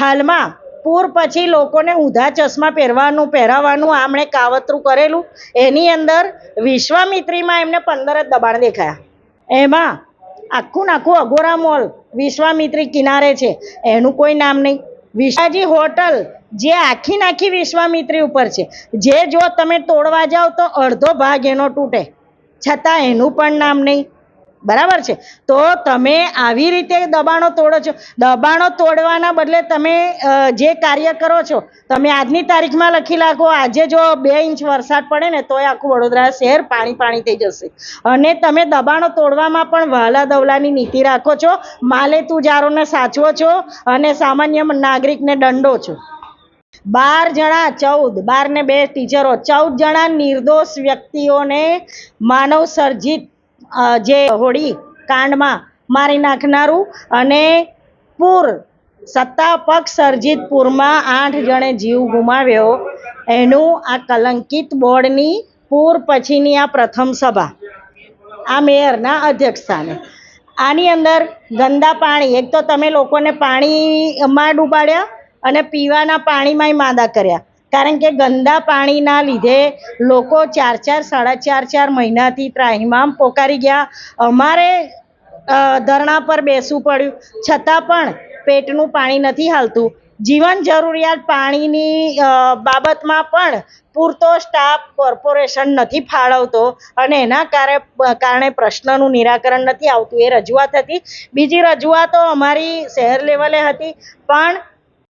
હાલમાં પૂર પછી લોકોને ઊંધા ચશ્મા પહેરવાનું પહેરાવાનું આમણે કાવતરું કરેલું. એની અંદર વિશ્વામિત્રીમાં એમને પંદર જ દબાણ દેખાયા. એમાં આખું નાખું અઘોરા મોલ વિશ્વામિત્રી કિનારે છે. એનું કોઈ નામ નહીં. વિશાજી હોટલ જે આખી નાખી વિશ્વામિત્રી ઉપર છે. જે જો તમે તોડવા જાઓ તો અડધો ભાગ એનો તૂટે. છતાં એનું પણ નામ નહીં. બરાબર છે? તો તમે આવી રીતે દબાણો તોડો છો. દબાણો તોડવાના બદલે તમે જે કાર્ય કરો છો, તમે આજની તારીખમાં લખી નાખો, આજે જો બે ઇંચ વરસાદ પડે ને, તોય આખું વડોદરા શહેર પાણી પાણી થઈ જશે. અને તમે દબાણો તોડવામાં પણ વહાલા દવલાની નીતિ રાખો છો માલે તુજારોને સાચવો છો અને સામાન્ય નાગરિકને દંડો છો. બાર જણા ચૌદ બાર ને બે ટીચરો, ચૌદ જણા નિર્દોષ વ્યક્તિઓને માનવ સર્જિત જે હોળી કાંડમાં મારી નાખનારું અને પૂર, સત્તા પક્ષ સર્જિત પૂરમાં આઠ જણે જીવ ગુમાવ્યો. એનું આ કલંકિત બોર્ડની પૂર પછીની આ પ્રથમ સભા. આ મેયરના અધ્યક્ષ સ્થાને આની અંદર ગંદા પાણી, એક તો તમે લોકોને પાણીમાં ડૂબાડ્યા અને પીવાના પાણીમાંય માદા કર્યા. કારણ કે ગંદા પાણીના લીધે લોકો ચાર ચાર, સાડા ચાર ચાર મહિનાથી ત્રાહિમામ પોકારી ગયા. અમારે ધરણા પર બેસવું પડ્યું. છતાં પણ પેટનું પાણી નથી હાલતું. જીવન જરૂરિયાત પાણીની બાબતમાં પણ પૂરતો સ્ટાફ કોર્પોરેશન નથી ફાળવતો અને એના કારણે પ્રશ્નનું નિરાકરણ નથી આવતું. એ રજૂઆત હતી. બીજી રજૂઆતો અમારી શહેર લેવલે હતી. પણ